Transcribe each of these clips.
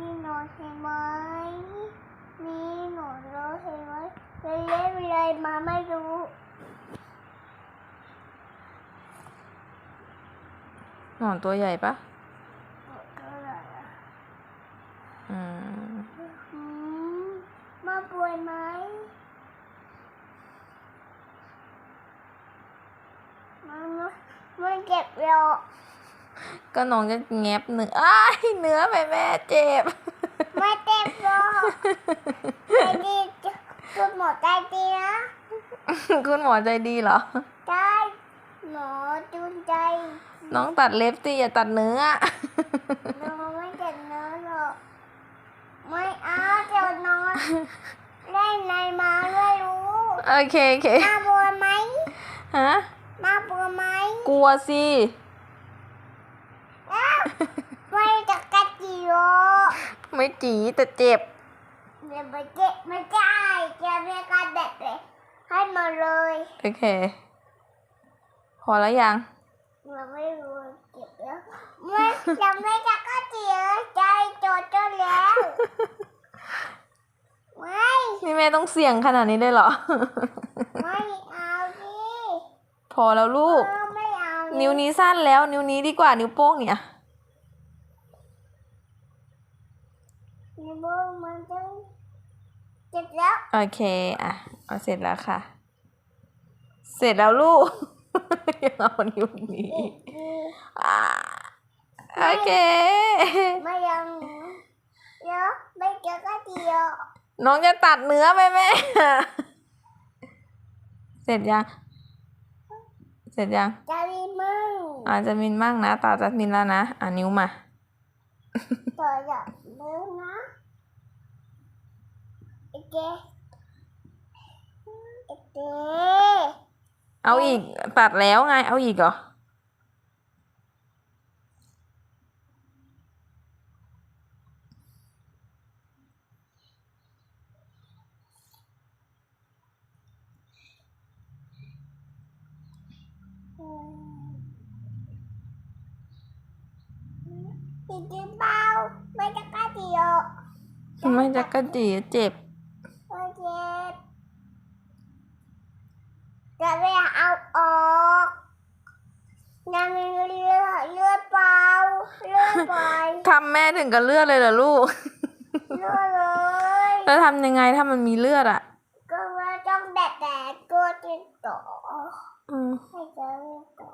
มีหนอนเห็นไหมมีหนอนเลยเห็นไหมเลยเล่นเลยมาไม่รู้หนอนตัวใหญ่ปะก็เลยอะอืมอืมมาป่วยไหมมันมันเจ็บหรอ กก็น้องจะแงบเนื้ออ้ายเนื้อแม่แม่เจ็บ ไม่เจ็บหรอกใจดีคุณหมอใจดีนะคุณหมอใจดีเหรอใจหมอจุนใจ น้องตัดเล็บสิอย่าตัดเนื้อเราไม่เจ็บเนื้อหรอกไม่เอาเดี๋ยวนอนเล่นอะไรมาไม่รู้โอเคโอเคน่าบัวไหมฮะน่าบัวไหมกลัวสิ อ้าวไม่จะ กัดจีโร่ไม่จีแต่เจ็บเดี๋ยวไม่เจ็บไม่ใช่จะไม่กัดเด็ดเลยให้หมาเลยโอเค พอแล้วยังเราไม่รู้เจ็บแล้วไม่จะไม่จะกัดจีโร่ใจโจดจนแล้วไม่นี่แม่ต้องเสี่ยงขนาดนี้ได้เหรอ ไม่เอาดิพอแล้วลูกเออไม่เอา นิ้วนี้สั้นแล้ว นิ้วนี้ดีกว่านิ้วโป้งเนี่ย นิ้วโป้งมันจะเจ็บแล้วโอเค อะ เอาเสร็จแล้วค่ะ เสร็จแล้วลูก ยังเอานิ้วนี้อ่าโอเค ไม่ยังเดี๋ยวไม่เจอก็เดียวน้องจะตัดเนื้อไหมแม่ เสร็จยัง เสร็จยัง จะมีมึงอาจจะมินมั่งนะตาจะมินแล้วนะ อะนิ้วมา ต่อจากมึงนะโอ เคโอเคเอาอีกตัดแล้วไง เอาอีกเหรอจริงๆเปล่าไม่จะก็เดียวไม่จะกระจีเจ็บ โอเคจะไม่เอาออกยังมี เลือดเลือดเปล่าเลือดไปทำแม่ถึงกับเลือดเลยเหรอลูก เลือดเลยแล้วทำยังไงถ้ามันมีเลือดอะ ก็ว่าต้องแดดแดดตัวติดต่ออืมให้เจอต่อ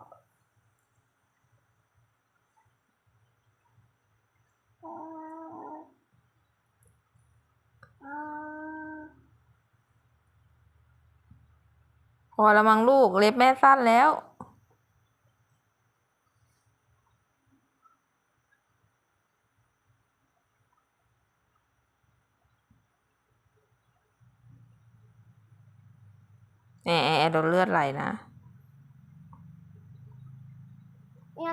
อ่าอ่าพอละมั้งลูกเล็บแม่สั้นแล้ว แหมโดนเลือดไหลนะ